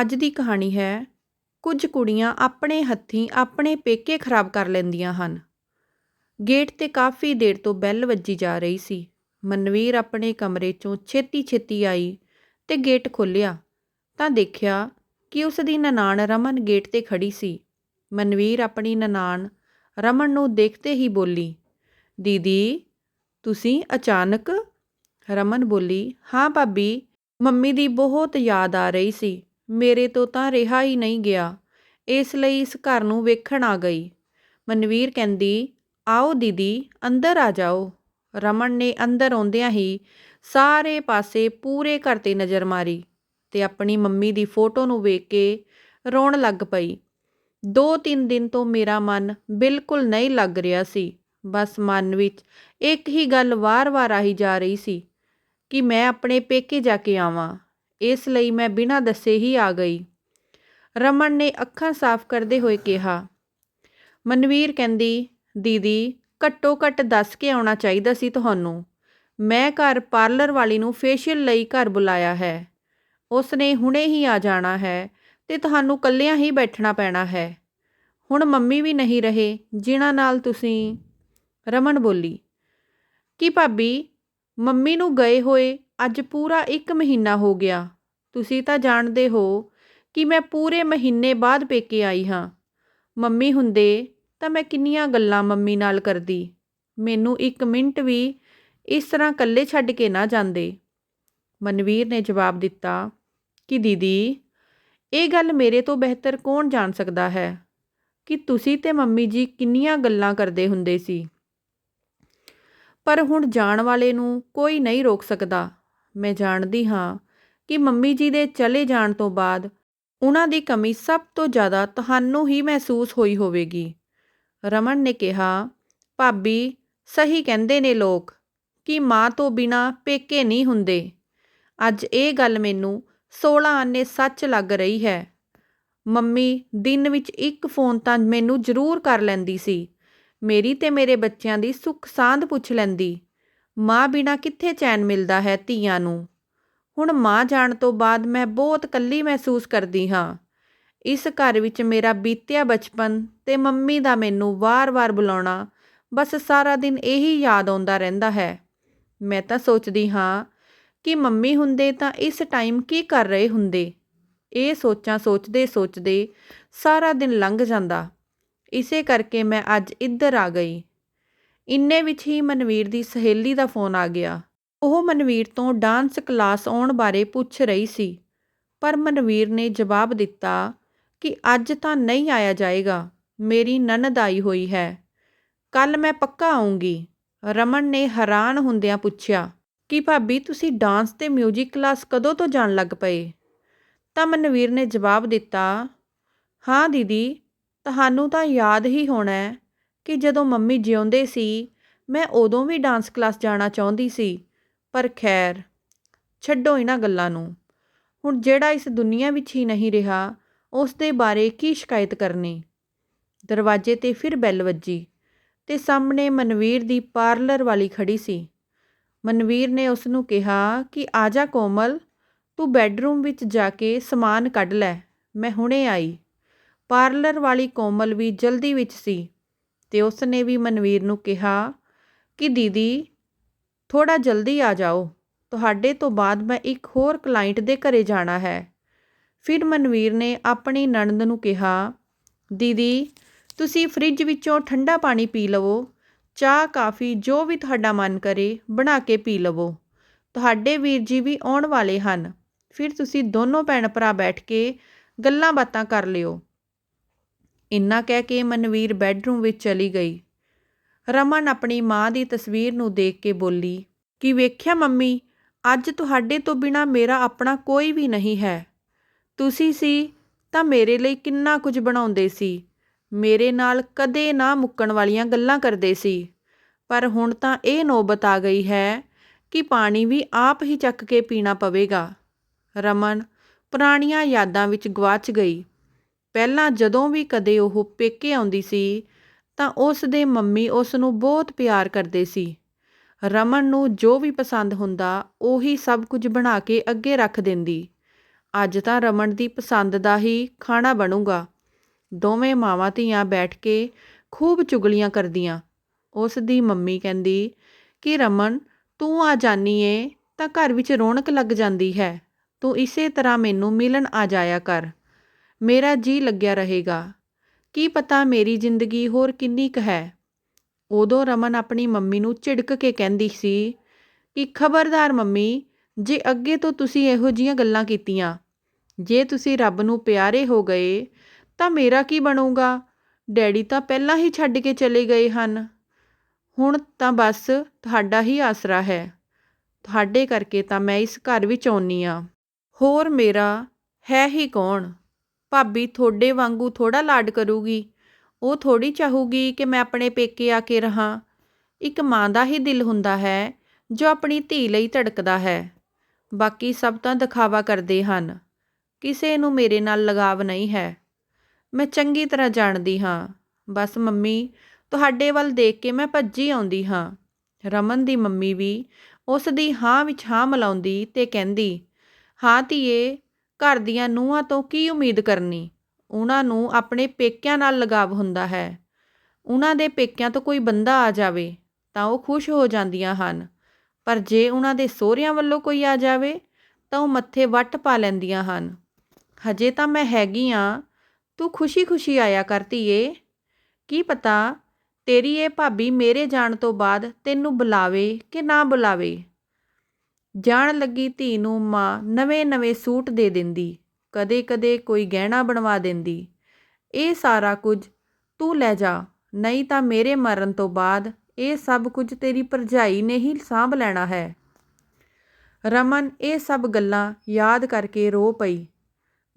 ਅੱਜ ਦੀ ਕਹਾਣੀ ਹੈ, ਕੁਝ ਕੁੜੀਆਂ ਆਪਣੇ ਹੱਥੀਂ ਆਪਣੇ ਪੇਕੇ ਖਰਾਬ ਕਰ ਲੈਂਦੀਆਂ ਹਨ। ਗੇਟ ਤੇ ਕਾਫੀ ਦੇਰ ਤੋਂ ਬੈਲ ਵੱਜੀ ਜਾ ਰਹੀ ਸੀ। ਮਨਵੀਰ ਆਪਣੇ ਕਮਰੇ ਚੋਂ ਛੇਤੀ ਛੇਤੀ ਆਈ ਤੇ ਗੇਟ ਖੋਲ੍ਹਿਆ ਤਾਂ ਦੇਖਿਆ ਕਿ ਉਸ ਦੀ ਨਨਾਣ ਰਮਨ ਗੇਟ ਤੇ ਖੜੀ ਸੀ। ਮਨਵੀਰ ਆਪਣੀ ਨਨਾਣ ਰਮਨ ਨੂੰ ਦੇਖਦੇ ਹੀ ਬੋਲੀ, ਦੀਦੀ, ਤੁਸੀਂ ਅਚਾਨਕ? ਰਮਨ ਬੋਲੀ, ਹਾਂ ਭਾਬੀ, ਮੰਮੀ ਦੀ ਬਹੁਤ ਯਾਦ ਆ ਰਹੀ ਸੀ। ਮੇਰੇ ਤੋਂ ਤਾਂ ਰਿਹਾ ਹੀ ਨਹੀਂ ਗਿਆ। ਇਸ ਲਈ ਇਸ ਘਰ ਨੂੰ ਵੇਖਣ ਆ ਗਈ। ਮਨਵੀਰ ਕਹਿੰਦੀ, ਆਓ ਦੀਦੀ, ਅੰਦਰ ਆ ਜਾਓ। ਰਮਨ ਨੇ ਅੰਦਰ ਆਉਂਦਿਆਂ ਹੀ ਸਾਰੇ ਪਾਸੇ ਪੂਰੇ ਘਰ ਤੇ ਨਜ਼ਰ ਮਾਰੀ ਤੇ ਆਪਣੀ ਮੰਮੀ ਦੀ ਫੋਟੋ ਨੂੰ ਵੇਖ ਕੇ ਰੋਣ ਲੱਗ ਪਈ। ਦੋ ਤਿੰਨ ਦਿਨ ਤੋਂ ਮੇਰਾ ਮਨ ਬਿਲਕੁਲ ਨਹੀਂ ਲੱਗ ਰਿਹਾ ਸੀ। ਬਸ ਮਨ ਵਿੱਚ ਇੱਕ ਹੀ ਗੱਲ ਵਾਰ-ਵਾਰ ਆਹੀ ਜਾ ਰਹੀ ਸੀ ਕਿ ਮੈਂ ਆਪਣੇ ਪੇਕੇ ਜਾ ਕੇ ਆਵਾਂ। ਇਸ ਲਈ ਮੈਂ ਬਿਨਾਂ ਦੱਸੇ ਹੀ ਆ ਗਈ। ਰਮਨ ਨੇ ਅੱਖਾਂ ਸਾਫ਼ ਕਰਦੇ ਹੋਏ ਕਿਹਾ, ਮਨਵੀਰ ਕਹਿੰਦੀ, ਦੀਦੀ ਘੱਟੋ ਘੱਟ ਦੱਸ ਕੇ ਆਉਣਾ ਚਾਹੀਦਾ ਸੀ ਤੁਹਾਨੂੰ। ਮੈਂ ਘਰ ਪਾਰਲਰ ਵਾਲੀ ਨੂੰ ਫੇਸ਼ੀਅਲ ਲਈ ਘਰ ਬੁਲਾਇਆ ਹੈ। ਉਸ ਨੇ ਹੁਣੇ ਹੀ ਆ ਜਾਣਾ ਹੈ ਤੇ ਤੁਹਾਨੂੰ ਕੱਲਿਆਂ ਹੀ ਬੈਠਣਾ ਪੈਣਾ ਹੈ। ਹੁਣ ਮੰਮੀ ਵੀ ਨਹੀਂ ਰਹੇ, ਜਿਨ੍ਹਾਂ ਨਾਲ ਤੁਸੀਂ ਰਮਨ ਬੋਲੀ, ਕੀ ਭਾਬੀ, ਮੰਮੀ ਨੂੰ ਗਏ ਹੋਏ ਅੱਜ ਪੂਰਾ ਇੱਕ ਮਹੀਨਾ ਹੋ ਗਿਆ। ਤੁਸੀਂ ਤਾਂ ਜਾਣਦੇ ਹੋ ਕਿ ਮੈਂ ਪੂਰੇ ਮਹੀਨੇ ਬਾਅਦ ਪੇਕੇ ਆਈ ਹਾਂ। ਮੰਮੀ ਹੁੰਦੇ ਤਾਂ ਮੈਂ ਕਿੰਨੀਆਂ ਗੱਲਾਂ ਮੰਮੀ ਨਾਲ ਕਰਦੀ। ਮੈਨੂੰ ਇੱਕ ਮਿੰਟ ਵੀ ਇਸ ਤਰ੍ਹਾਂ ਇਕੱਲੇ ਛੱਡ ਕੇ ਨਾ ਜਾਂਦੇ। ਮਨਵੀਰ ਨੇ ਜਵਾਬ ਦਿੱਤਾ ਕਿ ਦੀਦੀ, ਇਹ ਗੱਲ ਮੇਰੇ ਤੋਂ ਬਿਹਤਰ ਕੌਣ ਜਾਣ ਸਕਦਾ ਹੈ? ਕਿ ਤੁਸੀਂ ਤੇ ਮੰਮੀ ਜੀ ਕਿੰਨੀਆਂ ਗੱਲਾਂ ਕਰਦੇ ਹੁੰਦੇ ਸੀ। ਪਰ ਹੁਣ ਜਾਣ ਵਾਲੇ ਨੂੰ ਕੋਈ ਨਹੀਂ ਰੋਕ ਸਕਦਾ। ਮੈਂ ਜਾਣਦੀ ਹਾਂ ਕਿ ਮੰਮੀ ਜੀ ਦੇ ਚਲੇ ਜਾਣ ਤੋਂ ਬਾਅਦ ਉਹਨਾਂ ਦੀ ਕਮੀ ਸਭ ਤੋਂ ਜ਼ਿਆਦਾ ਤੁਹਾਨੂੰ ਹੀ ਮਹਿਸੂਸ ਹੋਈ ਹੋਵੇਗੀ। ਰਮਨ ਨੇ ਕਿਹਾ, ਭਾਬੀ, ਸਹੀ ਕਹਿੰਦੇ ਨੇ ਲੋਕ ਕਿ ਮਾਂ ਤੋਂ ਬਿਨਾ ਪੇਕੇ ਨਹੀਂ ਹੁੰਦੇ। ਅੱਜ ਇਹ ਗੱਲ ਮੈਨੂੰ 16 ਆਨੇ ਸੱਚ ਲੱਗ ਰਹੀ ਹੈ। ਮੰਮੀ, ਦਿਨ ਵਿੱਚ ਇੱਕ ਫੋਨ ਤਾਂ ਮੈਨੂੰ ਜ਼ਰੂਰ ਕਰ ਲੈਂਦੀ ਸੀ। ਮੇਰੀ ਤੇ ਮੇਰੇ ਬੱਚਿਆਂ ਦੀ ਸੁੱਖ ਸਾਂਦ ਪੁੱਛ ਲੈਂਦੀ। ਮਾਂ ਬਿਨਾਂ ਕਿੱਥੇ ਚੈਨ ਮਿਲਦਾ ਹੈ ਧੀਆਂ ਨੂੰ? ਹੁਣ ਮਾਂ ਜਾਣ ਤੋਂ ਬਾਅਦ ਮੈਂ ਬਹੁਤ ਇਕੱਲੀ ਮਹਿਸੂਸ ਕਰਦੀ ਹਾਂ। ਇਸ ਘਰ ਵਿੱਚ ਮੇਰਾ ਬੀਤਿਆ ਬਚਪਨ ਤੇ ਮੰਮੀ ਦਾ ਮੈਨੂੰ ਵਾਰ-ਵਾਰ ਬੁਲਾਉਣਾ ਬਸ ਸਾਰਾ ਦਿਨ ਇਹੀ ਯਾਦ ਆਉਂਦਾ ਰਹਿੰਦਾ ਹੈ। ਮੈਂ ਤਾਂ ਸੋਚਦੀ ਹਾਂ ਕਿ ਮੰਮੀ ਹੁੰਦੇ ਤਾਂ ਇਸ ਟਾਈਮ ਕੀ ਕਰ ਰਹੇ ਹੁੰਦੇ? ਇਹ ਸੋਚਾਂ ਸੋਚਦੇ ਸੋਚਦੇ ਸਾਰਾ ਦਿਨ ਲੰਘ ਜਾਂਦਾ। ਇਸੇ ਕਰਕੇ ਮੈਂ ਅੱਜ ਇੱਧਰ ਆ ਗਈ। ਇੰਨੇ ਵਿੱਚ ਹੀ ਮਨਵੀਰ ਦੀ ਸਹੇਲੀ ਦਾ ਫੋਨ ਆ ਗਿਆ। ਉਹ ਮਨਵੀਰ ਤੋਂ ਡਾਂਸ ਕਲਾਸ ਆਉਣ ਬਾਰੇ ਪੁੱਛ ਰਹੀ ਸੀ, ਪਰ ਮਨਵੀਰ ਨੇ ਜਵਾਬ ਦਿੱਤਾ ਕਿ ਅੱਜ ਤਾਂ ਨਹੀਂ ਆਇਆ ਜਾਏਗਾ, ਮੇਰੀ ਨਨਦ ਆਈ ਹੋਈ ਹੈ। ਕੱਲ ਮੈਂ ਪੱਕਾ ਆਉਂਗੀ ਰਮਨ ਨੇ ਹੈਰਾਨ ਹੁੰਦਿਆਂ ਪੁੱਛਿਆ, ਕਿ ਭਾਬੀ ਤੁਸੀਂ ਡਾਂਸ ਤੇ 뮤직 ਕਲਾਸ ਕਦੋਂ ਤੋਂ ਜਾਣ ਲੱਗ ਪਏ? ਤਾਂ ਮਨਵੀਰ ਨੇ ਜਵਾਬ ਦਿੱਤਾ, ਹਾਂ ਦੀਦੀ, ਤੁਹਾਨੂੰ ਤਾਂ ਯਾਦ ਹੀ ਹੋਣਾ ਕਿ ਜਦੋਂ ਮੰਮੀ ਜਿਉਂਦੇ ਸੀ, ਮੈਂ ਉਦੋਂ ਵੀ ਡਾਂਸ ਕਲਾਸ ਜਾਣਾ ਚਾਹੁੰਦੀ ਸੀ, ਪਰ ਖੈਰ, ਛੱਡੋ ਇਹਨਾਂ ਗੱਲਾਂ ਨੂੰ। ਹੁਣ ਜਿਹੜਾ ਇਸ ਦੁਨੀਆ ਵਿੱਚ ਹੀ ਨਹੀਂ ਰਿਹਾ ਉਸ ਦੇ ਬਾਰੇ ਕੀ ਸ਼ਿਕਾਇਤ ਕਰਨੀ? ਦਰਵਾਜ਼ੇ ਤੇ ਫਿਰ ਬੈਲ ਵੱਜੀ ਤੇ ਸਾਹਮਣੇ ਮਨਵੀਰ ਦੀ ਪਾਰਲਰ ਵਾਲੀ ਖੜੀ ਸੀ। ਮਨਵੀਰ ਨੇ ਉਸ ਨੂੰ ਕਿਹਾ ਕਿ, ਆ ਜਾ ਕੋਮਲ, ਤੂੰ ਬੈੱਡਰੂਮ ਵਿੱਚ ਜਾ ਕੇ ਸਮਾਨ ਕੱਢ ਲੈ, ਮੈਂ ਹੁਣੇ ਆਈ। ਪਾਰਲਰ ਵਾਲੀ ਕੋਮਲ ਵੀ ਜਲਦੀ ਵਿੱਚ ਸੀ। ਅਤੇ ਉਸ ਨੇ ਵੀ ਮਨਵੀਰ ਨੂੰ ਕਿਹਾ ਕਿ ਦੀਦੀ, ਥੋੜ੍ਹਾ ਜਲਦੀ ਆ ਜਾਓ। ਤੁਹਾਡੇ ਤੋਂ ਬਾਅਦ ਮੈਂ ਇੱਕ ਹੋਰ ਕਲਾਇੰਟ ਦੇ ਘਰੇ ਜਾਣਾ ਹੈ। ਫਿਰ ਮਨਵੀਰ ਨੇ ਆਪਣੀ ਨਣਦ ਨੂੰ ਕਿਹਾ, ਦੀਦੀ, ਤੁਸੀਂ ਫ੍ਰਿਜ ਵਿੱਚੋਂ ਠੰਡਾ ਪਾਣੀ ਪੀ ਲਵੋ, ਚਾਹ, ਕਾਫੀ, ਜੋ ਵੀ ਤੁਹਾਡਾ ਮਨ ਕਰੇ, ਬਣਾ ਕੇ ਪੀ ਲਵੋ। ਤੁਹਾਡੇ ਵੀਰ ਜੀ ਵੀ ਆਉਣ ਵਾਲੇ ਹਨ। ਫਿਰ ਤੁਸੀਂ ਦੋਨੋਂ ਭੈਣ ਭਰਾ ਬੈਠ ਕੇ ਗੱਲਾਂ ਬਾਤਾਂ ਕਰ ਲਿਓ। ਇੰਨਾ ਕਹਿ ਕੇ ਮਨਵੀਰ ਬੈੱਡਰੂਮ ਵਿੱਚ ਚਲੀ ਗਈ। ਰਮਨ ਆਪਣੀ ਮਾਂ ਦੀ ਤਸਵੀਰ ਨੂੰ ਦੇਖ ਕੇ ਬੋਲੀ, ਕਿ ਵੇਖਿਆ ਮੰਮੀ? ਅੱਜ ਤੁਹਾਡੇ ਤੋਂ ਬਿਨਾ ਮੇਰਾ ਆਪਣਾ ਕੋਈ ਵੀ ਨਹੀਂ ਹੈ। ਤੁਸੀਂ ਸੀ ਤਾਂ ਮੇਰੇ ਲਈ ਕਿੰਨਾ ਕੁਝ ਬਣਾਉਂਦੇ ਸੀ। ਮੇਰੇ ਨਾਲ ਕਦੇ ਨਾ ਮੁੱਕਣ ਵਾਲੀਆਂ ਗੱਲਾਂ ਕਰਦੇ ਸੀ। ਪਰ ਹੁਣ ਤਾਂ ਇਹ ਨੌਬਤ ਆ ਗਈ ਹੈ ਕਿ ਪਾਣੀ ਵੀ ਆਪ ਹੀ ਚੱਕ ਕੇ ਪੀਣਾ ਪਵੇਗਾ। ਰਮਨ ਪੁਰਾਣੀਆਂ ਯਾਦਾਂ ਵਿੱਚ ਗਵਾਚ ਗਈ। ਪਹਿਲਾਂ ਜਦੋਂ ਵੀ ਕਦੇ ਉਹ ਪੇਕੇ ਆਉਂਦੀ ਸੀ, ਤਾਂ ਉਸ ਦੇ ਮੰਮੀ ਉਸ ਨੂੰ ਬਹੁਤ ਪਿਆਰ ਕਰਦੇ ਸੀ। ਰਮਨ ਨੂੰ ਜੋ ਵੀ ਪਸੰਦ ਹੁੰਦਾ, ਉਹੀ ਸਭ ਕੁਝ ਬਣਾ ਕੇ ਅੱਗੇ ਰੱਖ ਦਿੰਦੀ। ਅੱਜ ਤਾਂ ਰਮਨ ਦੀ ਪਸੰਦ ਦਾ ਹੀ ਖਾਣਾ ਬਣੂਗਾ। ਦੋਵੇਂ ਮਾਵਾਂ ਧੀਆਂ ਬੈਠ ਕੇ ਖੂਬ ਚੁਗਲੀਆਂ ਕਰਦੀਆਂ। ਉਸ ਦੀ ਮੰਮੀ ਕਹਿੰਦੀ, ਕਿ ਰਮਨ, ਤੂੰ ਆ ਜਾਨੀ ਏ, ਤਾਂ ਘਰ ਵਿੱਚ ਰੌਣਕ ਲੱਗ ਜਾਂਦੀ ਹੈ। ਤੂੰ ਇਸੇ ਤਰ੍ਹਾਂ ਮੈਨੂੰ ਮਿਲਣ ਆ ਜਾਇਆ ਕਰ। ਮੇਰਾ ਜੀਅ ਲੱਗਿਆ ਰਹੇਗਾ। ਕੀ ਪਤਾ ਮੇਰੀ ਜ਼ਿੰਦਗੀ ਹੋਰ ਕਿੰਨੀ ਕੁ ਹੈ? ਉਦੋਂ ਰਮਨ ਆਪਣੀ ਮੰਮੀ ਨੂੰ ਝਿੜਕ ਕੇ ਕਹਿੰਦੀ ਸੀ ਕਿ ਖਬਰਦਾਰ ਮੰਮੀ, ਜੇ ਅੱਗੇ ਤੋਂ ਤੁਸੀਂ ਇਹੋ ਜੀਆਂ ਗੱਲਾਂ ਕੀਤੀਆਂ, ਜੇ ਤੁਸੀਂ ਰੱਬ ਨੂੰ ਪਿਆਰੇ ਹੋ ਗਏ, ਤਾਂ ਮੇਰਾ ਕੀ ਬਣੂਗਾ? ਡੈਡੀ ਤਾਂ ਪਹਿਲਾਂ ਹੀ ਛੱਡ ਕੇ ਚਲੇ ਗਏ ਹਨ। ਹੁਣ ਤਾਂ ਬਸ ਤੁਹਾਡਾ ਹੀ ਆਸਰਾ ਹੈ। ਤੁਹਾਡੇ ਕਰਕੇ ਤਾਂ ਮੈਂ ਇਸ ਘਰ ਵਿੱਚ ਆਉਣੀ ਆ ਹੋਰ ਮੇਰਾ ਹੈ ਹੀ ਕੌਣ? ਭਾਬੀ ਤੁਹਾਡੇ ਵਾਂਗੂ ਥੋੜਾ ਲਾਡ ਕਰੂਗੀ। ਉਹ ਥੋੜੀ ਚਾਹੂਗੀ ਕਿ ਮੈਂ ਆਪਣੇ ਪੇਕੇ ਆ ਕੇ ਰਹਾ। ਇੱਕ ਮਾਂ ਦਾ ਹੀ ਦਿਲ ਹੁੰਦਾ ਹੈ, ਜੋ ਆਪਣੀ ਧੀ ਲਈ ਧੜਕਦਾ ਹੈ। ਬਾਕੀ ਸਭ ਤਾਂ ਦਿਖਾਵਾ ਕਰਦੇ ਹਨ। ਕਿਸੇ ਨੂੰ ਮੇਰੇ ਨਾਲ ਲਗਾਵ ਨਹੀਂ ਹੈ। ਮੈਂ ਚੰਗੀ ਤਰ੍ਹਾਂ ਜਾਣਦੀ ਹਾਂ। ਬਸ ਮੰਮੀ, ਤੁਹਾਡੇ ਵੱਲ ਦੇਖ ਕੇ ਮੈਂ ਭੱਜੀ ਆਉਂਦੀ ਹਾਂ। ਰਮਨ ਦੀ ਮੰਮੀ ਵੀ ਉਸ ਦੀ ਹਾਂ ਵਿੱਚ ਹਾਂ ਮਿਲਾਉਂਦੀ ਤੇ ਕਹਿੰਦੀ, ਹਾਂ ਧੀਏ ਘਰ ਦੀਆਂ ਨੂੰਹਾਂ ਤੋਂ ਕੀ ਉਮੀਦ ਕਰਨੀ? ਉਹਨਾਂ ਨੂੰ ਆਪਣੇ ਪੇਕਿਆਂ ਨਾਲ ਲਗਾਵ ਹੁੰਦਾ ਹੈ। ਉਹਨਾਂ ਦੇ ਪੇਕਿਆਂ ਤੋਂ ਕੋਈ ਬੰਦਾ ਆ ਜਾਵੇ ਤਾਂ ਉਹ ਖੁਸ਼ ਹੋ ਜਾਂਦੀਆਂ ਹਨ। ਪਰ ਜੇ ਉਹਨਾਂ ਦੇ ਸਹੁਰਿਆਂ ਵੱਲੋਂ ਕੋਈ ਆ ਜਾਵੇ ਤਾਂ ਉਹ ਮੱਥੇ ਵੱਟ ਪਾ ਲੈਂਦੀਆਂ ਹਨ। ਹਜੇ ਤਾਂ ਮੈਂ ਹੈਗੀ ਆ। ਤੂੰ ਖੁਸ਼ੀ-ਖੁਸ਼ੀ ਆਇਆ ਕਰਤੀ ਏ ਕੀ ਪਤਾ ਤੇਰੀ ਇਹ ਭਾਬੀ ਮੇਰੇ ਜਾਣ ਤੋਂ ਬਾਅਦ ਤੈਨੂੰ ਬੁਲਾਵੇ ਕਿ ਨਾ ਬੁਲਾਵੇ? ਜਾਣ ਲੱਗੀ ਧੀ ਨੂੰ ਮਾਂ ਨਵੇਂ-ਨਵੇਂ ਸੂਟ ਦੇ ਦਿੰਦੀ ਕਦੇ-ਕਦੇ ਕੋਈ ਗਹਿਣਾ ਬਣਵਾ ਦਿੰਦੀ। ਇਹ ਸਾਰਾ ਕੁਝ ਤੂੰ ਲੈ ਜਾ, ਨਹੀਂ ਤਾਂ ਮੇਰੇ ਮਰਨ ਤੋਂ ਬਾਅਦ ਇਹ ਸਭ ਕੁਝ ਤੇਰੀ ਭਰਜਾਈ ਨੇ ਹੀ ਸਾਂਭ ਲੈਣਾ ਹੈ। ਰਮਨ ਇਹ ਸਭ ਗੱਲਾਂ ਯਾਦ ਕਰਕੇ ਰੋ ਪਈ।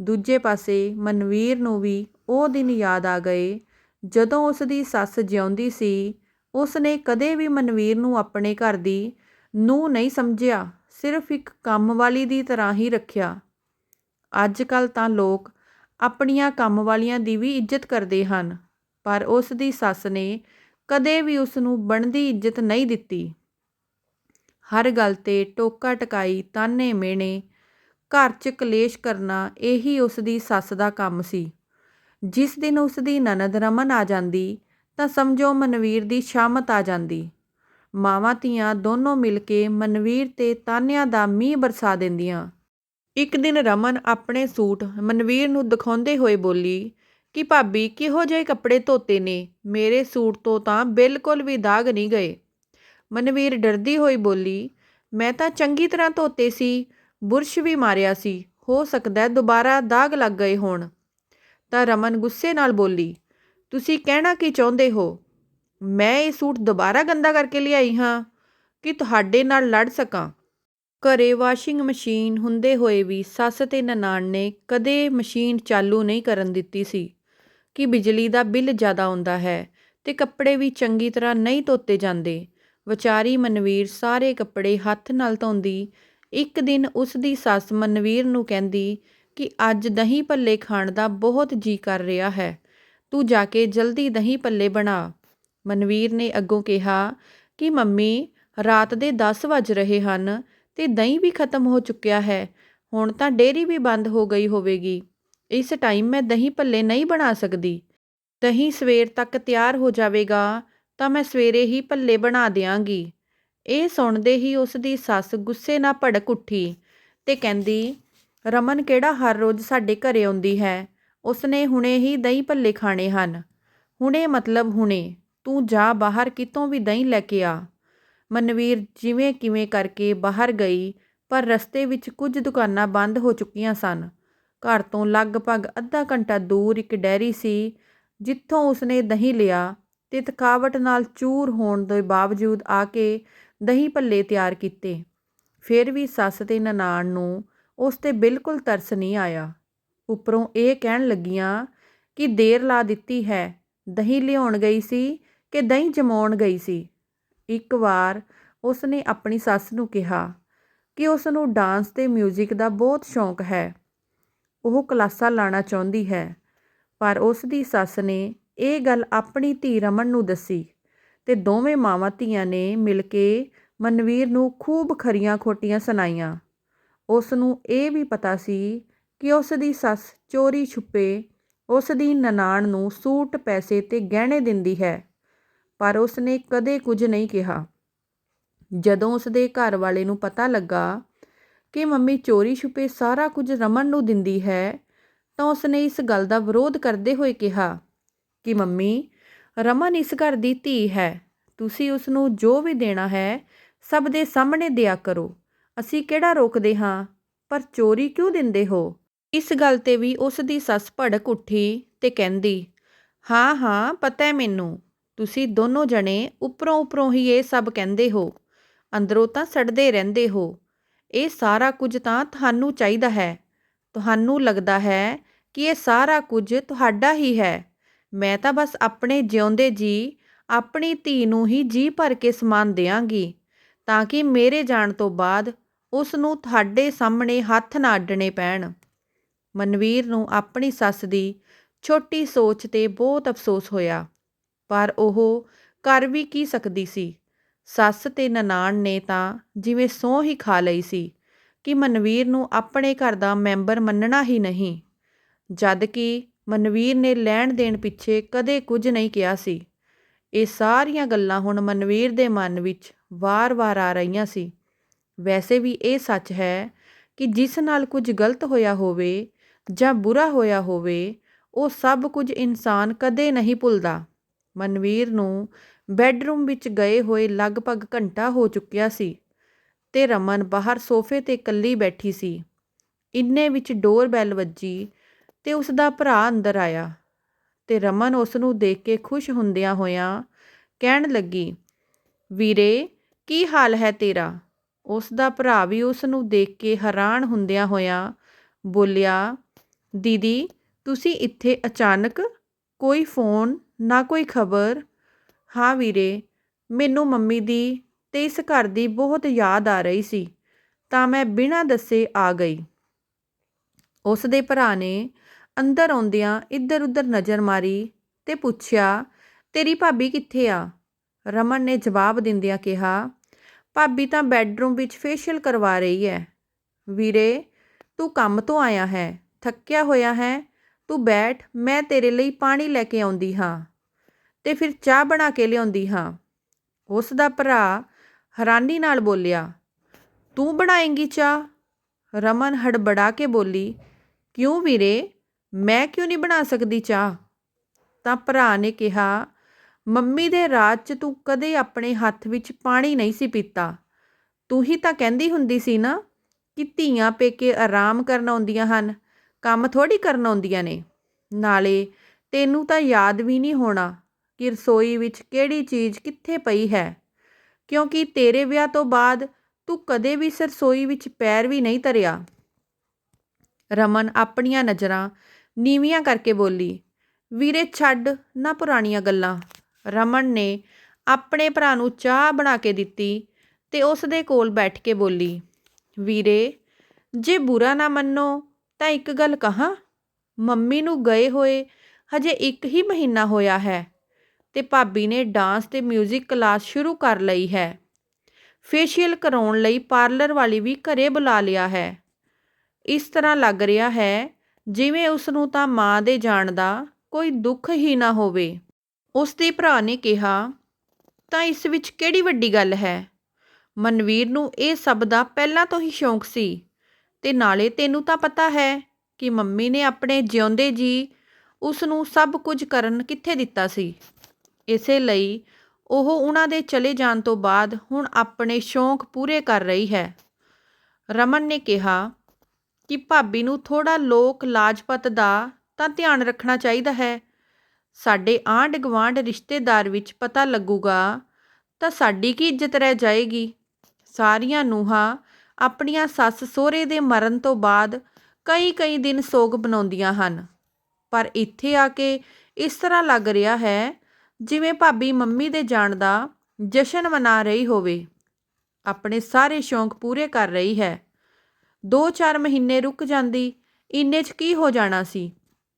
ਦੂਜੇ ਪਾਸੇ ਮਨਵੀਰ ਨੂੰ ਵੀ ਉਹ ਦਿਨ ਯਾਦ ਆ ਗਏ। ਜਦੋਂ ਉਸ ਦੀ ਸੱਸ ਜਿਉਂਦੀ ਸੀ ਉਸ ਨੇ ਕਦੇ ਵੀ ਮਨਵੀਰ ਨੂੰ ਆਪਣੇ ਘਰ ਦੀ ਨੂੰ ਨਹੀਂ ਸਮਝਿਆ। ਸਿਰਫ ਇੱਕ ਕੰਮ ਵਾਲੀ ਦੀ ਤਰ੍ਹਾਂ ਹੀ ਰੱਖਿਆ। ਅੱਜ ਕੱਲ੍ਹ ਤਾਂ ਲੋਕ ਆਪਣੀਆਂ ਕੰਮ ਵਾਲੀਆਂ ਦੀ ਵੀ ਇੱਜ਼ਤ ਕਰਦੇ ਹਨ, ਪਰ ਉਸ ਦੀ ਸੱਸ ਨੇ ਕਦੇ ਵੀ ਉਸ ਨੂੰ ਬਣਦੀ ਇੱਜ਼ਤ ਨਹੀਂ ਦਿੱਤੀ। ਹਰ ਗੱਲ ਤੇ ਟੋਕਾ ਟਕਾਈ ਤਾਨੇ ਮੇਣੇ, ਘਰ 'ਚ ਕਲੇਸ਼ ਕਰਨਾ ਇਹੀ ਉਸ ਦੀ ਸੱਸ ਦਾ ਕੰਮ ਸੀ। ਜਿਸ ਦਿਨ ਉਸ ਦੀ ਨਨਦ ਰਮਨ ਆ ਜਾਂਦੀ, ਤਾਂ ਸਮਝੋ ਮਨਵੀਰ ਦੀ ਸ਼ਾਮਤ ਆ ਜਾਂਦੀ। ਮਾਵਾਂ ਧੀਆਂ ਦੋਨੋਂ ਮਿਲ ਕੇ ਮਨਵੀਰ ਤੇ ਤਾਨਿਆਂ ਦਾ ਮੀਂਹ ਬਰਸਾ ਦਿੰਦੀਆਂ। ਇੱਕ ਦਿਨ ਰਮਨ ਆਪਣੇ ਸੂਟ ਮਨਵੀਰ ਨੂੰ ਦਿਖਾਉਂਦੇ ਹੋਏ ਬੋਲੀ, ਕਿ ਭਾਬੀ, ਕਿਹੋ ਜਿਹੇ ਕੱਪੜੇ ਧੋਤੇ ਨੇ? ਮੇਰੇ ਸੂਟ ਤੋਂ ਤਾਂ ਬਿਲਕੁਲ ਵੀ ਦਾਗ ਨਹੀਂ ਗਏ। ਮਨਵੀਰ ਡਰਦੀ ਹੋਈ ਬੋਲੀ, ਮੈਂ ਤਾਂ ਚੰਗੀ ਤਰ੍ਹਾਂ ਧੋਤੇ ਸੀ, ਬੁਰਸ਼ ਵੀ ਮਾਰਿਆ ਸੀ, ਹੋ ਸਕਦਾ ਦੁਬਾਰਾ ਦਾਗ ਲੱਗ ਗਏ ਹੋਣ। ਤਾਂ ਰਮਨ ਗੁੱਸੇ ਨਾਲ ਬੋਲੀ, ਤੁਸੀਂ ਕਹਿਣਾ ਕੀ ਚਾਹੁੰਦੇ ਹੋ? ਮੈਂ ਇਹ ਸੂਟ ਦੁਬਾਰਾ ਗੰਦਾ ਕਰਕੇ ਲਿਆਈ ਹਾਂ ਕਿ ਤੁਹਾਡੇ ਨਾਲ ਲੜ ਸਕਾਂ। ਘਰੇ ਵਾਸ਼ਿੰਗ ਮਸ਼ੀਨ ਹੁੰਦੇ ਹੋਏ ਵੀ ਸੱਸ ਤੇ ਨਨਾਣ ਨੇ ਕਦੇ ਮਸ਼ੀਨ ਚਾਲੂ ਨਹੀਂ ਕਰਨ ਦਿੱਤੀ ਸੀ ਕਿ ਬਿਜਲੀ ਦਾ ਬਿੱਲ ਜ਼ਿਆਦਾ ਆਉਂਦਾ ਹੈ ਤੇ ਕੱਪੜੇ ਵੀ ਚੰਗੀ ਤਰ੍ਹਾਂ ਨਹੀਂ ਧੋਤੇ ਜਾਂਦੇ। ਵਿਚਾਰੀ ਮਨਵੀਰ ਸਾਰੇ ਕੱਪੜੇ ਹੱਥ ਨਾਲ ਧੋਂਦੀ। ਇੱਕ ਦਿਨ ਉਸ ਦੀ ਸੱਸ ਮਨਵੀਰ ਨੂੰ ਕਹਿੰਦੀ ਕਿ ਅੱਜ ਦਹੀਂ ਭੱਲੇ ਖਾਣ ਦਾ ਬਹੁਤ ਜੀ ਕਰ ਰਿਹਾ ਹੈ। ਤੂੰ ਜਾ ਕੇ ਜਲਦੀ ਦਹੀਂ ਭੱਲੇ ਬਣਾ। ਮਨਵੀਰ ਨੇ ਅੱਗੋਂ ਕਿਹਾ ਕਿ ਮੰਮੀ, ਰਾਤ ਦੇ 10 ਵਜ ਰਹੇ ਹਨ ਤੇ ਦਹੀਂ ਵੀ ਖਤਮ ਹੋ ਚੁੱਕਿਆ ਹੈ, ਹੁਣ ਤਾਂ ਡੇਰੀ ਵੀ ਬੰਦ ਹੋ ਗਈ ਹੋਵੇਗੀ। ਇਸ ਟਾਈਮ ਮੈਂ ਦਹੀਂ ਭੱਲੇ ਨਹੀਂ ਬਣਾ ਸਕਦੀ। ਦਹੀਂ ਸਵੇਰ ਤੱਕ ਤਿਆਰ ਹੋ ਜਾਵੇਗਾ ਤਾਂ ਮੈਂ ਸਵੇਰੇ ਹੀ ਭੱਲੇ ਬਣਾ ਦਿਆਂਗੀ। ਇਹ ਸੁਣਦੇ ਹੀ ਉਸ ਦੀ ਸੱਸ ਗੁੱਸੇ ਨਾਲ ਭੜਕ ਉੱਠੀ ਤੇ ਕਹਿੰਦੀ, ਰਮਨ ਕਿਹੜਾ ਹਰ ਰੋਜ਼ ਸਾਡੇ ਘਰੇ ਆਉਂਦੀ ਹੈ? ਉਸਨੇ ਹੁਣੇ ਹੀ ਦਹੀਂ ਭੱਲੇ ਖਾਣੇ ਹਨ। ਹੁਣੇ ਮਤਲਬ ਹੁਣੇ। ਤੂੰ ਜਾ ਬਾਹਰ ਕਿਤੋਂ ਵੀ ਦਹੀਂ ਲੈ ਕੇ ਆ। ਮਨਵੀਰ ਜਿਵੇਂ ਕਿਵੇਂ ਕਰਕੇ ਬਾਹਰ ਗਈ, ਪਰ ਰਸਤੇ ਵਿੱਚ ਕੁਝ ਦੁਕਾਨਾਂ ਬੰਦ ਹੋ ਚੁੱਕੀਆਂ ਸਨ। ਘਰ ਤੋਂ ਲਗਭਗ ਅੱਧਾ ਘੰਟਾ ਦੂਰ ਇੱਕ ਡੈਰੀ ਸੀ, ਜਿੱਥੋਂ ਉਸਨੇ ਦਹੀਂ ਲਿਆ ਤੇ ਥਕਾਵਟ ਨਾਲ ਚੂਰ ਹੋਣ ਦੇ ਬਾਵਜੂਦ ਆ ਕੇ ਦਹੀਂ ਭੱਲੇ ਤਿਆਰ ਕੀਤੇ। ਫਿਰ ਵੀ ਸੱਸ ਤੇ ਨਨਾਣ ਨੂੰ ਉਸ ਤੇ ਬਿਲਕੁਲ ਤਰਸ ਨਹੀਂ ਆਇਆ। ਉੱਪਰੋਂ ਇਹ ਕਹਿਣ ਲੱਗੀਆਂ ਕਿ ਦੇਰ ਲਾ ਦਿੱਤੀ ਹੈ, ਦਹੀਂ ਲਿਆਉਣ ਗਈ ਸੀ ਕਿ ਦਹੀਂ ਜਮਾਉਣ ਗਈ ਸੀ। ਇੱਕ ਵਾਰ ਉਸ ਨੇ ਆਪਣੀ ਸੱਸ ਨੂੰ ਕਿਹਾ ਕਿ ਉਸ ਨੂੰ ਡਾਂਸ ਅਤੇ ਮਿਊਜ਼ਿਕ ਦਾ ਬਹੁਤ ਸ਼ੌਂਕ ਹੈ। ਉਹ ਕਲਾਸਾਂ ਲਾਣਾ ਚਾਹੁੰਦੀ ਹੈ, ਪਰ ਉਸ ਦੀ ਸੱਸ ਨੇ ਇਹ ਗੱਲ ਆਪਣੀ ਧੀ ਰਮਨ ਨੂੰ ਦੱਸੀ ਤੇ ਦੋਵੇਂ ਮਾਵਾਂ ਧੀਆਂ ਨੇ ਮਿਲ ਕੇ ਮਨਵੀਰ ਨੂੰ ਖੂਬ ਖਰੀਆਂ ਖੋਟੀਆਂ ਸੁਣਾਈਆਂ। ਉਸ ਨੂੰ ਇਹ ਵੀ ਪਤਾ ਸੀ ਕਿ ਉਸ ਦੀ ਸੱਸ ਚੋਰੀ ਛੁਪੇ ਉਸ ਦੀ ਨਨਾਣ ਨੂੰ ਸੂਟ ਪੈਸੇ ਤੇ ਗਹਿਣੇ ਦਿੰਦੀ ਹੈ। ਪਰ ਉਸ ਨੇ ਕਦੇ ਕੁਝ ਨਹੀਂ ਕਿਹਾ। ਜਦੋਂ ਉਸ ਦੇ ਘਰ ਵਾਲੇ ਨੂੰ ਪਤਾ ਲੱਗਾ ਕਿ ਮੰਮੀ ਚੋਰੀ ਛੁਪੇ ਸਾਰਾ ਕੁਝ ਰਮਨ ਨੂੰ ਦਿੰਦੀ ਹੈ, ਤਾਂ ਉਸ ਨੇ ਇਸ ਗੱਲ ਦਾ ਵਿਰੋਧ ਕਰਦੇ ਹੋਏ ਕਿਹਾ ਕਿ, ਮੰਮੀ, ਰਮਨ ਇਸ ਘਰ ਦੀ ਧੀ ਹੈ। ਤੁਸੀਂ ਉਸ ਨੂੰ ਜੋ ਵੀ ਦੇਣਾ ਹੈ, ਸਭ ਦੇ ਸਾਹਮਣੇ ਦਿਆ ਕਰੋ। ਅਸੀਂ ਕਿਹੜਾ ਰੋਕਦੇ ਹਾਂ? ਪਰ ਚੋਰੀ ਕਿਉਂ ਦਿੰਦੇ ਹੋ? ਇਸ ਗੱਲ ਤੇ ਵੀ ਉਸ ਦੀ ਸੱਸ ਭੜਕ ਉੱਠੀ ਤੇ ਕਹਿੰਦੀ, ਹਾਂ ਹਾਂ, ਪਤਾ ਹੈ ਮੈਨੂੰ। ਤੁਸੀਂ ਦੋਨੋਂ ਜਣੇ ਉੱਪਰੋਂ ਉੱਪਰੋਂ ਹੀ ਇਹ ਸਭ ਕਹਿੰਦੇ ਹੋ। ਅੰਦਰੋਂ ਤਾਂ ਸੜਦੇ ਰਹਿੰਦੇ ਹੋ। ਇਹ ਸਾਰਾ ਕੁਝ ਤਾਂ ਤੁਹਾਨੂੰ ਚਾਹੀਦਾ ਹੈ। ਤੁਹਾਨੂੰ ਲੱਗਦਾ ਹੈ ਕਿ ਇਹ ਸਾਰਾ ਕੁਝ ਤੁਹਾਡਾ ਹੀ ਹੈ। ਮੈਂ ਤਾਂ ਬਸ ਆਪਣੇ ਜਿਉਂਦੇ ਜੀ, ਆਪਣੀ ਧੀ ਨੂੰ ਹੀ ਜੀ ਭਰ ਕੇ ਸਮਾਨ ਦਿਆਂਗੀ, ਤਾਂ ਕਿ ਮੇਰੇ ਜਾਣ ਤੋਂ ਬਾਅਦ ਉਸ ਨੂੰ ਤੁਹਾਡੇ ਸਾਹਮਣੇ ਹੱਥ ਨਾ ਅੱਡਣੇ ਪੈਣ। ਮਨਵੀਰ ਨੂੰ ਆਪਣੀ ਸੱਸ ਦੀ ਛੋਟੀ ਸੋਚ ਤੇ ਬਹੁਤ ਅਫਸੋਸ ਹੋਇਆ। ਪਰ ਉਹ ਕਰ ਵੀ ਕੀ ਸਕਦੀ ਸੀ? ਸੱਸ ਤੇ ਨਨਾਣ ਨੇ ਤਾਂ ਜਿਵੇਂ ਸਹੁੰ ਹੀ ਖਾ ਲਈ ਸੀ ਕਿ ਮਨਵੀਰ ਨੂੰ ਆਪਣੇ ਘਰ ਦਾ ਮੈਂਬਰ ਮੰਨਣਾ ਹੀ ਨਹੀਂ। ਜਦ ਕਿ ਮਨਵੀਰ ਨੇ ਲੈਣ ਦੇਣ ਪਿੱਛੇ ਕਦੇ ਕੁਝ ਨਹੀਂ ਕਿਹਾ ਸੀ। ਇਹ ਸਾਰੀਆਂ ਗੱਲਾਂ ਹੁਣ ਮਨਵੀਰ ਦੇ ਮਨ ਵਿੱਚ ਵਾਰ-ਵਾਰ ਆ ਰਹੀਆਂ ਸੀ। ਵੈਸੇ ਵੀ ਇਹ ਸੱਚ ਹੈ ਕਿ ਜਿਸ ਨਾਲ ਕੁਝ ਗਲਤ ਹੋਇਆ ਹੋਵੇ ਜਾਂ ਬੁਰਾ ਹੋਇਆ ਹੋਵੇ, ਉਹ ਸਭ ਕੁਝ ਇਨਸਾਨ ਕਦੇ ਨਹੀਂ ਭੁੱਲਦਾ। ਮਨਵੀਰ ਨੂੰ ਬੈੱਡਰੂਮ ਵਿੱਚ ਗਏ ਹੋਏ ਲਗਭਗ ਘੰਟਾ ਹੋ ਚੁੱਕਿਆ ਸੀ ਅਤੇ ਰਮਨ ਬਾਹਰ ਸੋਫੇ ਤੇ ਇਕੱਲੀ ਬੈਠੀ ਸੀ। ਇੰਨੇ ਵਿੱਚ ਡੋਰ ਬੈਲ ਵੱਜੀ ਅਤੇ ਉਸ ਦਾ ਭਰਾ ਅੰਦਰ ਆਇਆ ਅਤੇ ਰਮਨ ਉਸ ਨੂੰ ਦੇਖ ਕੇ ਖੁਸ਼ ਹੁੰਦਿਆਂ ਹੋਇਆਂ ਕਹਿਣ ਲੱਗੀ, ਵੀਰੇ, ਕੀ ਹਾਲ ਹੈ ਤੇਰਾ? ਉਸ ਦਾ ਭਰਾ ਵੀ ਉਸ ਨੂੰ ਦੇਖ ਕੇ ਹੈਰਾਨ ਹੁੰਦਿਆਂ ਹੋਇਆਂ ਬੋਲਿਆ, ਦੀਦੀ, ਤੁਸੀਂ ਇੱਥੇ ਅਚਾਨਕ ਕੋਈ ਫੋਨ ਨਾ ਕੋਈ ਖਬਰ। ਹਾਂ ਵੀਰੇ, ਮੈਨੂੰ ਮੰਮੀ ਦੀ ਅਤੇ ਇਸ ਘਰ ਦੀ ਬਹੁਤ ਯਾਦ ਆ ਰਹੀ ਸੀ, ਤਾਂ ਮੈਂ ਬਿਨਾਂ ਦੱਸੇ ਆ ਗਈ। ਉਸ ਦੇ ਭਰਾ ਨੇ ਅੰਦਰ ਆਉਂਦਿਆਂ ਇੱਧਰ ਉੱਧਰ ਨਜ਼ਰ ਮਾਰੀ ਅਤੇ ਪੁੱਛਿਆ, ਤੇਰੀ ਭਾਬੀ ਕਿੱਥੇ ਆ? ਰਮਨ ਨੇ ਜਵਾਬ ਦਿੰਦਿਆਂ ਕਿਹਾ, ਭਾਬੀ ਤਾਂ ਬੈੱਡਰੂਮ ਵਿੱਚ ਫੇਸ਼ੀਅਲ ਕਰਵਾ ਰਹੀ ਹੈ ਵੀਰੇ, ਤੂੰ ਕੰਮ ਤੋਂ ਆਇਆ ਹੈ, ਥੱਕਿਆ ਹੋਇਆ ਹੈ, ਤੂੰ ਬੈਠ, ਮੈਂ ਤੇਰੇ ਲਈ ਪਾਣੀ ਲੈ ਕੇ ਆਉਂਦੀ ਹਾਂ। ਅਤੇ ਫਿਰ ਚਾਹ ਬਣਾ ਕੇ ਲਿਆਉਂਦੀ ਹਾਂ। ਉਸ ਦਾ ਭਰਾ ਹੈਰਾਨੀ ਨਾਲ ਬੋਲਿਆ, ਤੂੰ ਬਣਾਏਂਗੀ ਚਾਹ? ਰਮਨ ਹੜਬੜਾ ਕੇ ਬੋਲੀ, ਕਿਉਂ ਵੀਰੇ? ਮੈਂ ਕਿਉਂ ਨਹੀਂ ਬਣਾ ਸਕਦੀ ਚਾਹ? ਤਾਂ ਭਰਾ ਨੇ ਕਿਹਾ, ਮੰਮੀ ਦੇ ਰਾਜ 'ਚ ਤੂੰ ਕਦੇ ਆਪਣੇ ਹੱਥ ਵਿੱਚ ਪਾਣੀ ਨਹੀਂ ਸੀ ਪੀਤਾ। ਤੂੰ ਹੀ ਤਾਂ ਕਹਿੰਦੀ ਹੁੰਦੀ ਸੀ ਨਾ ਕਿ ਧੀਆਂ ਪੇਕੇ ਆਰਾਮ ਕਰਨ ਆਉਂਦੀਆਂ ਹਨ, ਕੰਮ ਥੋੜੀ ਕਰਨ ਆਉਂਦੀਆਂ ਨੇ। ਨਾਲੇ ਤੈਨੂੰ ਤਾਂ ਯਾਦ ਵੀ ਨਹੀਂ ਹੋਣਾ ਕਿ ਰਸੋਈ ਵਿੱਚ ਕਿਹੜੀ ਚੀਜ਼ ਕਿੱਥੇ ਪਈ ਹੈ? ਕਿਉਂਕਿ ਤੇਰੇ ਵਿਆਹ ਤੋਂ ਬਾਅਦ ਤੂੰ ਕਦੇ ਵੀ ਇਸ ਰਸੋਈ ਵਿੱਚ ਪੈਰ ਵੀ ਨਹੀਂ ਧਰਿਆ। ਰਮਨ ਆਪਣੀਆਂ ਨਜ਼ਰਾਂ ਨੀਵੀਆਂ ਕਰਕੇ ਬੋਲੀ, ਵੀਰੇ, ਛੱਡ ਨਾ ਪੁਰਾਣੀਆਂ ਗੱਲਾਂ। ਰਮਨ ਨੇ ਆਪਣੇ ਭਰਾ ਨੂੰ ਚਾਹ ਬਣਾ ਕੇ ਦਿੱਤੀ ਤੇ ਉਸ ਦੇ ਕੋਲ ਬੈਠ ਕੇ ਬੋਲੀ, ਵੀਰੇ, ਜੇ ਬੁਰਾ ਨਾ ਮੰਨੋ ਤਾਂ ਇੱਕ ਗੱਲ ਕਹਾਂ? ਮੰਮੀ ਨੂੰ ਗਏ ਹੋਏ ਹਜੇ ਇੱਕ ਹੀ ਮਹੀਨਾ ਹੋਇਆ ਹੈ। ਅਤੇ ਭਾਬੀ ਨੇ ਡਾਂਸ ਅਤੇ ਮਿਊਜ਼ਿਕ ਕਲਾਸ ਸ਼ੁਰੂ ਕਰ ਲਈ ਹੈ। ਫੇਸ਼ੀਅਲ ਕਰਾਉਣ ਲਈ ਪਾਰਲਰ ਵਾਲੀ ਵੀ ਘਰ ਬੁਲਾ ਲਿਆ ਹੈ। ਇਸ ਤਰ੍ਹਾਂ ਲੱਗ ਰਿਹਾ ਹੈ, ਜਿਵੇਂ ਉਸ ਨੂੰ ਤਾਂ ਮਾਂ ਦੇ ਜਾਣ ਦਾ ਕੋਈ ਦੁੱਖ ਹੀ ਨਾ ਹੋਵੇ। ਉਸ ਦੇ ਭਰਾ ਨੇ ਕਿਹਾ, ਤਾਂ ਇਸ ਵਿੱਚ ਕਿਹੜੀ ਵੱਡੀ ਗੱਲ ਹੈ? ਮਨਵੀਰ ਨੂੰ ਇਹ ਸਭ ਦਾ ਪਹਿਲਾਂ ਤੋਂ ਹੀ ਸ਼ੌਂਕ ਸੀ ਤੇ ਨਾਲੇ ਤੈਨੂੰ ਤਾਂ ਪਤਾ ਹੈ ਕਿ ਮੰਮੀ ਨੇ ਆਪਣੇ ਜਿਉਂਦੇ ਜੀ ਉਸ ਨੂੰ ਸਭ ਕੁਝ ਕਰਨ ਕਿੱਥੇ ਦਿੱਤਾ ਸੀ। ਇਸੇ ਲਈ ਉਹ ਉਹਨਾਂ ਦੇ ਚਲੇ ਜਾਣ ਤੋਂ ਬਾਅਦ ਹੁਣ ਆਪਣੇ ਸ਼ੌਂਕ ਪੂਰੇ ਕਰ ਰਹੀ ਹੈ। ਰਮਨ ਨੇ ਕਿਹਾ ਕਿ ਭਾਬੀ ਨੂੰ ਥੋੜਾ ਲੋਕ ਲਾਜਪਤ ਦਾ ਤਾਂ ਧਿਆਨ ਰੱਖਣਾ ਚਾਹੀਦਾ ਹੈ। ਸਾਡੇ ਆਂਢ ਗੁਆਂਢ ਰਿਸ਼ਤੇਦਾਰ ਵਿੱਚ ਪਤਾ ਲੱਗੂਗਾ ਤਾਂ ਸਾਡੀ ਕੀ ਇੱਜ਼ਤ ਰਹਿ ਜਾਏਗੀ। ਸਾਰੀਆਂ ਨੂੰਹਾਂ ਆਪਣੀਆਂ ਸੱਸ ਸਹੁਰੇ ਦੇ ਮਰਨ ਤੋਂ ਬਾਅਦ ਕਈ ਕਈ ਦਿਨ ਸੋਗ ਬਣਾਉਂਦੀਆਂ ਹਨ। ਪਰ ਇੱਥੇ ਆ ਕੇ ਇਸ ਤਰ੍ਹਾਂ ਲੱਗ ਰਿਹਾ ਹੈ ਜਿਵੇਂ ਭਾਬੀ ਮੰਮੀ ਦੇ ਜਾਣ ਦਾ ਜਸ਼ਨ ਮਨਾ ਰਹੀ ਹੋਵੇ, ਆਪਣੇ ਸਾਰੇ ਸ਼ੌਂਕ ਪੂਰੇ ਕਰ ਰਹੀ ਹੈ। 2-4 ਮਹੀਨੇ ਰੁਕ ਜਾਂਦੀ, ਇੰਨੇ 'ਚ ਕੀ ਹੋ ਜਾਣਾ ਸੀ?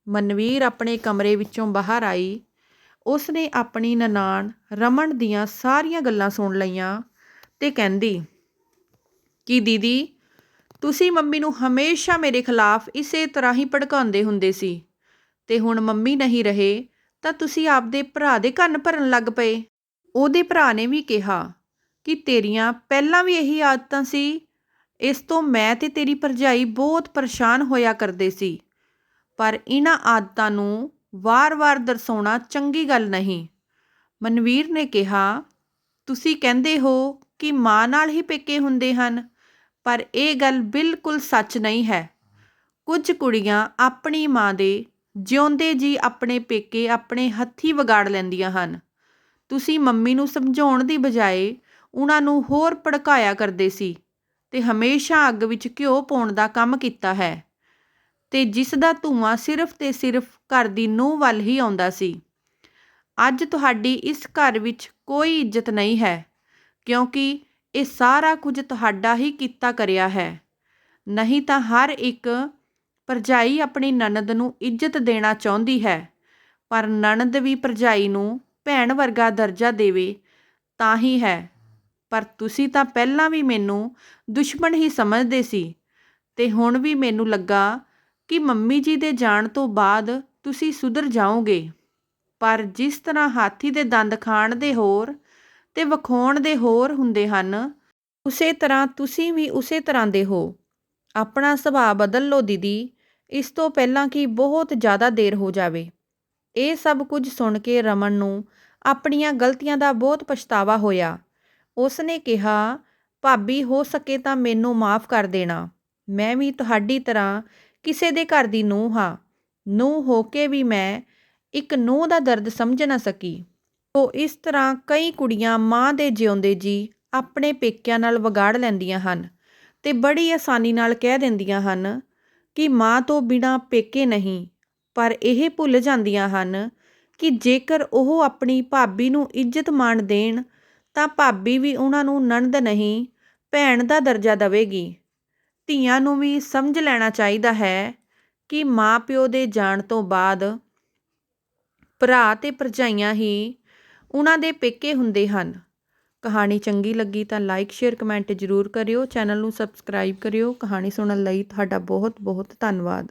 ਮਨਵੀਰ ਆਪਣੇ ਕਮਰੇ ਵਿੱਚੋਂ ਬਾਹਰ ਆਈ। ਉਸ ਨੇ ਆਪਣੀ ਨਨਾਣ ਰਮਣ ਦੀਆਂ ਸਾਰੀਆਂ ਗੱਲਾਂ ਸੁਣ ਲਈਆਂ ਤੇ ਕਹਿੰਦੀ, ਕਿ ਦੀਦੀ, ਤੁਸੀਂ ਮੰਮੀ ਨੂੰ ਹਮੇਸ਼ਾ ਮੇਰੇ ਖਿਲਾਫ ਇਸੇ ਤਰ੍ਹਾਂ ਹੀ ਭੜਕਾਉਂਦੇ ਹੁੰਦੇ ਸੀ ਤੇ ਹੁਣ ਮੰਮੀ ਨਹੀਂ ਰਹੇ ਤਾਂ ਤੁਸੀਂ ਆਪਦੇ ਭਰਾ ਦੇ ਕੰਨ ਭਰਨ ਲੱਗ ਪਏ। ਉਹਦੇ ਭਰਾ ਨੇ ਵੀ ਕਿਹਾ ਕਿ ਤੇਰੀਆਂ ਪਹਿਲਾਂ ਵੀ ਇਹੀ ਆਦਤਾਂ ਸੀ, ਇਸ ਤੋਂ ਮੈਂ ਤੇ ਤੇਰੀ ਭਰਜਾਈ ਬਹੁਤ ਪਰੇਸ਼ਾਨ ਹੋਇਆ ਕਰਦੇ ਸੀ। ਪਰ ਇਹਨਾਂ ਆਦਤਾਂ ਨੂੰ ਵਾਰ-ਵਾਰ ਦਰਸਾਉਣਾ ਚੰਗੀ ਗੱਲ ਨਹੀਂ। ਮਨਵੀਰ ਨੇ ਕਿਹਾ, ਤੁਸੀਂ ਕਹਿੰਦੇ ਹੋ ਕਿ ਮਾਂ ਨਾਲ ਹੀ ਪੇਕੇ ਹੁੰਦੇ ਹਨ, ਪਰ ਇਹ ਗੱਲ ਬਿਲਕੁਲ ਸੱਚ ਨਹੀਂ ਹੈ। ਕੁਝ ਕੁੜੀਆਂ ਆਪਣੀ ਮਾਂ ਦੇ ਜਿਉਂਦੇ ਜੀ ਆਪਣੇ ਪੇਕੇ ਆਪਣੇ ਹੱਥੀਂ ਵਿਗਾੜ ਲੈਂਦੀਆਂ ਹਨ। ਤੁਸੀਂ ਮੰਮੀ ਨੂੰ ਸਮਝਾਉਣ ਦੀ ਬਜਾਏ ਉਹਨਾਂ ਨੂੰ ਹੋਰ ਭੜਕਾਇਆ ਕਰਦੇ ਸੀ ਅਤੇ ਹਮੇਸ਼ਾ ਅੱਗ ਵਿੱਚ ਘਿਓ ਪਾਉਣ ਦਾ ਕੰਮ ਕੀਤਾ ਹੈ। ਅਤੇ ਜਿਸ ਦਾ ਧੂੰਆਂ ਸਿਰਫ ਅਤੇ ਸਿਰਫ ਘਰ ਦੀ ਨੂੰਹ ਵੱਲ ਹੀ ਆਉਂਦਾ ਸੀ। ਅੱਜ ਤੁਹਾਡੀ ਇਸ ਘਰ ਵਿੱਚ ਕੋਈ ਇੱਜ਼ਤ ਨਹੀਂ ਹੈ, ਕਿਉਂਕਿ ਇਹ ਸਾਰਾ ਕੁਝ ਤੁਹਾਡਾ ਹੀ ਕੀਤਾ ਕਰਿਆ ਹੈ। ਨਹੀਂ ਤਾਂ ਹਰ ਇੱਕ ਭਰਜਾਈ ਆਪਣੀ ਨਨਦ ਨੂੰ ਇੱਜ਼ਤ ਦੇਣਾ ਚਾਹੁੰਦੀ ਹੈ, ਪਰ ਨਣਦ ਵੀ ਭਰਜਾਈ ਨੂੰ ਭੈਣ ਵਰਗਾ ਦਰਜਾ ਦੇਵੇ ਤਾਂ ਹੀ ਹੈ। ਪਰ ਤੁਸੀਂ ਤਾਂ ਪਹਿਲਾਂ ਵੀ ਮੈਨੂੰ ਦੁਸ਼ਮਣ ਹੀ ਸਮਝਦੇ ਸੀ ਤੇ ਹੁਣ ਵੀ ਮੈਨੂੰ ਲੱਗਾ ਕਿ ਮੰਮੀ ਜੀ ਦੇ ਜਾਣ ਤੋਂ ਬਾਅਦ ਤੁਸੀਂ ਸੁਧਰ ਜਾਓਗੇ। ਪਰ ਜਿਸ ਤਰ੍ਹਾਂ ਹਾਥੀ ਦੇ ਦੰਦ ਖਾਣ ਦੇ ਹੋਰ ਤੇ ਵਿਖਾਉਣ ਦੇ ਹੋਰ ਹੁੰਦੇ ਹਨ, ਉਸੇ ਤਰ੍ਹਾਂ ਤੁਸੀਂ ਵੀ ਉਸੇ ਤਰ੍ਹਾਂ ਦੇ ਹੋ। ਆਪਣਾ ਸੁਭਾਅ ਬਦਲ ਲਓ ਦੀਦੀ। ਇਸ ਤੋਂ ਪਹਿਲਾਂ ਕਿ ਬਹੁਤ ਜ਼ਿਆਦਾ ਦੇਰ ਹੋ ਜਾਵੇ। ਇਹ ਸਭ ਕੁਝ ਸੁਣ ਕੇ ਰਮਨ ਨੂੰ ਆਪਣੀਆਂ ਗਲਤੀਆਂ ਦਾ ਬਹੁਤ ਪਛਤਾਵਾ ਹੋਇਆ। ਉਸ ਨੇ ਕਿਹਾ, ਭਾਬੀ, ਹੋ ਸਕੇ ਤਾਂ ਮੈਨੂੰ ਮਾਫ ਕਰ ਦੇਣਾ। ਮੈਂ ਵੀ ਤੁਹਾਡੀ ਤਰ੍ਹਾਂ ਕਿਸੇ ਦੇ ਘਰ ਦੀ ਨੂੰਹ ਹਾਂ। ਨੂੰਹ ਹੋ ਕੇ ਵੀ ਮੈਂ ਇੱਕ ਨੂੰਹ ਦਾ ਦਰਦ ਸਮਝ ਨਾ ਸਕੀ। ਉਹ ਇਸ ਤਰ੍ਹਾਂ ਕਈ ਕੁੜੀਆਂ ਮਾਂ ਦੇ ਜਿਉਂਦੇ ਜੀ ਆਪਣੇ ਪੇਕਿਆਂ ਨਾਲ ਵਿਗਾੜ ਲੈਂਦੀਆਂ ਹਨ ਤੇ ਬੜੀ ਆਸਾਨੀ ਨਾਲ ਕਹਿ ਦਿੰਦੀਆਂ ਹਨ ਕਿ ਮਾਂ ਤੋਂ ਬਿਨਾਂ ਪੇਕੇ ਨਹੀਂ। ਪਰ ਇਹ ਭੁੱਲ ਜਾਂਦੀਆਂ ਹਨ ਕਿ ਜੇਕਰ ਉਹ ਆਪਣੀ ਭਾਬੀ ਨੂੰ ਇੱਜ਼ਤ ਮਾਣ ਦੇਣ, ਤਾਂ ਭਾਬੀ ਵੀ ਉਹਨਾਂ ਨੂੰ ਨਣਦ ਨਹੀਂ, ਭੈਣ ਦਾ ਦਰਜਾ ਦੇਵੇਗੀ। ਧੀਆਂ ਨੂੰ ਵੀ ਸਮਝ ਲੈਣਾ ਚਾਹੀਦਾ ਹੈ ਕਿ ਮਾਂ ਪਿਓ ਦੇ ਜਾਣ ਤੋਂ ਬਾਅਦ ਭਰਾ ਤੇ ਭਰਜਾਈਆਂ ਹੀ ਉਹਨਾਂ ਦੇ ਪੇਕੇ ਹੁੰਦੇ ਹਨ। ਕਹਾਣੀ ਚੰਗੀ ਲੱਗੀ ਤਾਂ ਲਾਈਕ ਸ਼ੇਅਰ ਕਮੈਂਟ ਜ਼ਰੂਰ ਕਰਿਓ ਚੈਨਲ ਨੂੰ ਸਬਸਕ੍ਰਾਈਬ ਕਰਿਓ। ਕਹਾਣੀ ਸੁਣਨ ਲਈ ਤੁਹਾਡਾ ਬਹੁਤ ਬਹੁਤ ਧੰਨਵਾਦ।